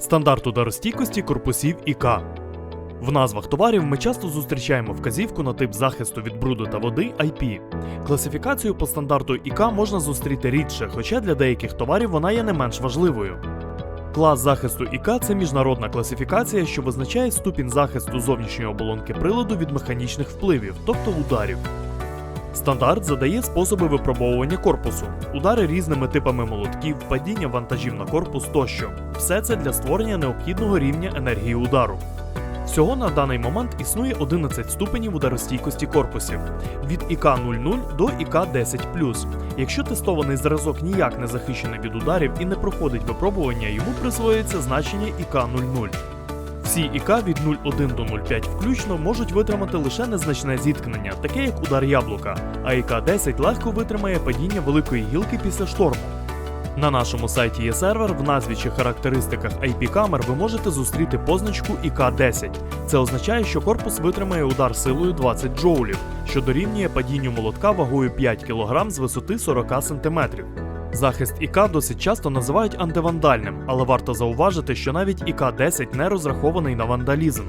Стандарт ударостійкості корпусів ІК. В назвах товарів ми часто зустрічаємо вказівку на тип захисту від бруду та води IP. Класифікацію по стандарту ІК можна зустріти рідше, хоча для деяких товарів вона є не менш важливою. Клас захисту ІК це міжнародна класифікація, що визначає ступінь захисту зовнішньої оболонки приладу від механічних впливів, тобто ударів. Стандарт задає способи випробовування корпусу, удари різними типами молотків, падіння вантажів на корпус тощо. Все це для створення необхідного рівня енергії удару. Всього на даний момент існує 11 ступенів ударостійкості корпусів від ІК-00 до ІК-10. Якщо тестований зразок ніяк не захищений від ударів і не проходить випробування, йому присвоюється значення ІК-00. Всі ІК від 0,1 до 0,5 включно можуть витримати лише незначне зіткнення, таке як удар яблука, а ІК-10 легко витримає падіння великої гілки після шторму. На нашому сайті є сервер, в назві чи характеристиках IP-камер ви можете зустріти позначку ІК-10. Це означає, що корпус витримає удар силою 20 джоулів, що дорівнює падінню молотка вагою 5 кг з висоти 40 см. Захист ІК досить часто називають антивандальним, але варто зауважити, що навіть ІК-10 не розрахований на вандалізм.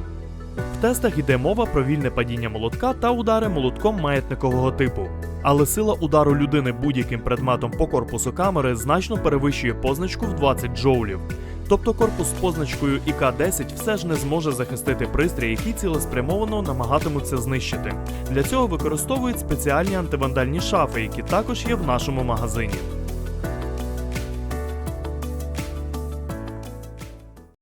В тестах йде мова про вільне падіння молотка та удари молотком маятникового типу. Але сила удару людини будь-яким предметом по корпусу камери значно перевищує позначку в 20 джоулів. Тобто корпус з позначкою ІК-10 все ж не зможе захистити пристрій, який цілеспрямовано намагатимуться знищити. Для цього використовують спеціальні антивандальні шафи, які також є в нашому магазині.